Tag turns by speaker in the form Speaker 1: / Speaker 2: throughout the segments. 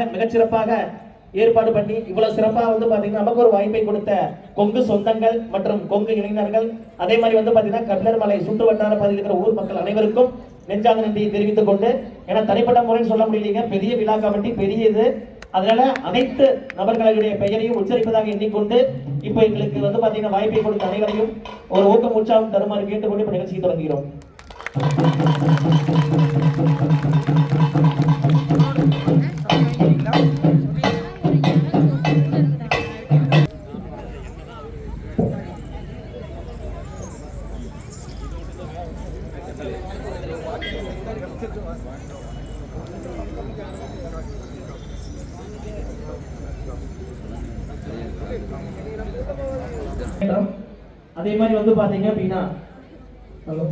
Speaker 1: மிகச்சிறப்பாக ஏற்பாடு பண்ணி இவ்வளவு சிறப்பாக வந்து பாத்தீங்கன்னா நமக்கு ஒரு வாய்ப்பை கொடுத்த கொங்கு சொந்தங்கள் மற்றும் கொங்கு இளைஞர்கள். அதே மாதிரி வந்து பாத்தீங்கன்னா கபிலர் மலை சுற்று வட்டார பகுதியில் இருக்கிற ஊர் மக்கள் அனைவருக்கும் நெஞ்சாத நன்றியை தெரிவித்துக் கொண்டு ஏன்னா தனிப்பட்ட முறைன்னு சொல்ல முடியலீங்க. பெரிய விழா கமிட்டி பெரிய இது. அதனால அனைத்து நபர்களுடைய பெயரையும் உச்சரிப்பதாக எண்ணிக்கொண்டு இப்போ எங்களுக்கு வந்து பாத்தீங்கன்னா வாய்ப்பை கொடுத்த அனைவரையும் ஒரு ஊக்கம் உற்சாகம் தருமாறு கேட்டுக்கொண்டு இப்ப நிகழ்ச்சியை தொடங்குகிறோம். அதே மாதிரி வந்து பாத்தீங்க அப்படின்னா ஹலோ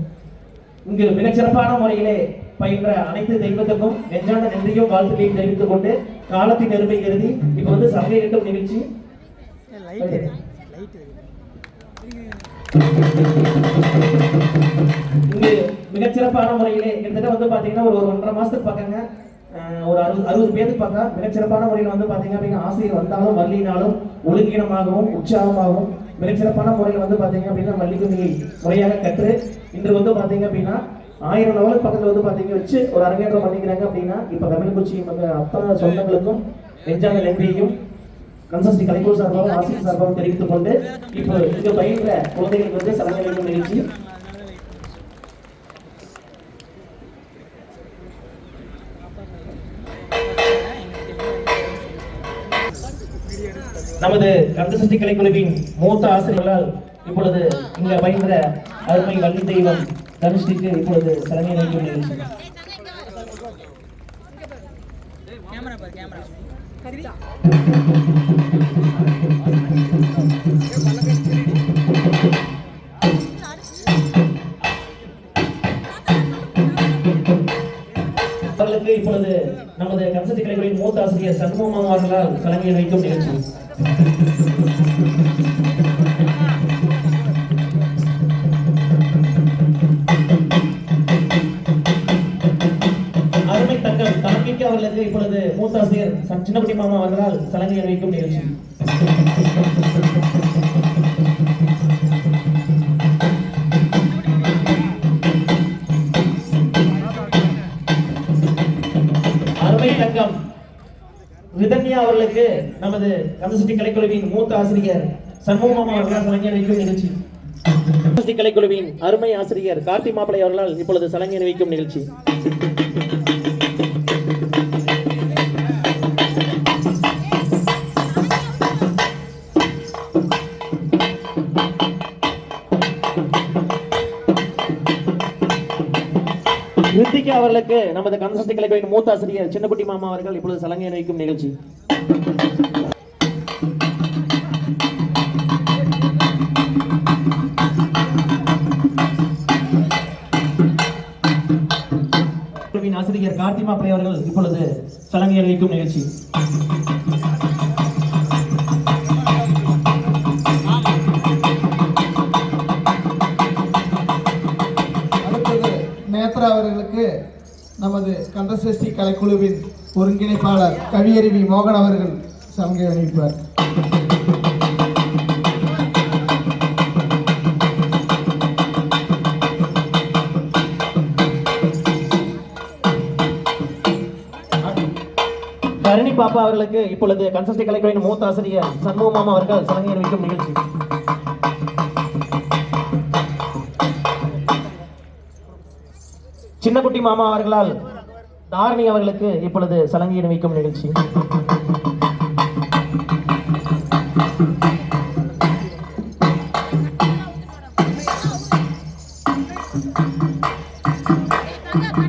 Speaker 1: இங்கு மிகச்சிறப்பான முறையிலே பயின்ற அனைத்து தெய்வத்துக்கும் நெஞ்சான நன்றியும் வாழ்த்துக்களையும் தெரிவித்துக் கொண்டு காலத்தின் நெருமை கருதி இப்ப வந்து சங்கை கட்டும் நிகழ்ச்சி. இங்கு மிகச்சிறப்பான முறையிலே கிட்டத்தட்ட வந்து பாத்தீங்கன்னா ஒரு ஒன்றரை மாசத்துக்கு பார்க்கங்க ஒரு அறுபது அறுபது பேருக்கு பார்க்க மிகச்சிறப்பான முறையில் வந்து பாத்தீங்க அப்படின்னா ஆசிரியர் வந்தாலும் வல்லினாலும் ஒழுங்கீனமாகவும் உற்சாகமாகவும் மிகச்சிறப்பான முறையில் வந்து பாத்தீங்க அப்படின்னா மல்லிகுமியை முறையாக கற்று இன்று வந்து பாத்தீங்க அப்படின்னா ஆயிரம் லெவலுக்கு பக்கத்துல வந்து பாத்தீங்க வச்சு ஒரு அரங்கேற்றம் பண்ணிக்கிறாங்க அப்படின்னா இப்ப கமிழ்குச்சி அத்தனை சொந்தங்களுக்கும் நெஞ்சாங்க நன்றியையும் கன்சஸ்டி கலைக்குழு சார்பாகவும் ஆசிரியர் சார்பாகவும் தெரிவித்துக் கொண்டு இப்போ இங்கு பயின்ற குழந்தைகளுக்கு வந்து சலங்கை நிகழ்ச்சி. நமது கந்தசக்தி கலைக்குழுவின் மூத்த ஆசிரியர்களால் இப்பொழுது இங்க பயின்ற அருமை வள்ளி தெய்வம் தனுஷ்டிக்கு இப்பொழுது தலைமை நிகழ்ச்சி நிகழ்ச்சி
Speaker 2: கேமரா பாரு கேமரா
Speaker 1: இப்பொழுது நமது கன்சர்ட் கலைகளின் மூத்த ஆசிரியர் சண்முகம் அவர்களால் சலங்கை வைக்கும் நிகழ்ச்சி அருமை தங்கம் கார்மிக்க அவர்களது இப்பொழுது மூத்த ஆசிரியர் ச- சின்னக்குட்டி மாமா அவர்களால் சலங்கை வைக்கும் நிகழ்ச்சி. ரிதன்யா அவர்களுக்கு நமது கந்தசக்தி கலைக்குழுவின் மூத்த ஆசிரியர் சண்முகம் அவர்களால் சலங்கை வைக்கும் நிகழ்ச்சி கந்தசக்தி கலைக்குழுவின் அருமை ஆசிரியர் கார்த்தி மாப்பிளை அவர்களால் இப்பொழுது சலங்கை வைக்கும் நிகழ்ச்சி. அவர்களுக்கு நமது கந்தசக்தி கலைக்குழுவின் மூத்த ஆசிரியர் சின்னக்குட்டி மாமா அவர்கள் இப்பொழுது சலங்கை வைக்கும் நிகழ்ச்சி. ஆசிரியர் கார்த்தி பிள்ளை அவர்கள் இப்பொழுது சலங்கை அணிவிக்கும் நிகழ்ச்சி.
Speaker 3: ராஜா அவர்களுக்கு நமது கந்தசஷ்டி கலைக்குழுவின் ஒருங்கிணைப்பாளர் கவியருவி மோகன் அவர்கள் சங்கை அணிவிப்பார்.
Speaker 1: கருணி பாப்பா அவர்களுக்கு இப்பொழுது கன்சஸ்டி கலைக்குழுவின் மூத்த ஆசிரியர் சண்முக மாமா அவர்கள் சலங்கை அணிவிக்கும் நிகழ்ச்சி. சின்னக்குட்டி மாமா அவர்களால் தாரணி அவர்களுக்கு இப்பொழுது சலங்கை வைக்கும் நிகழ்ச்சி.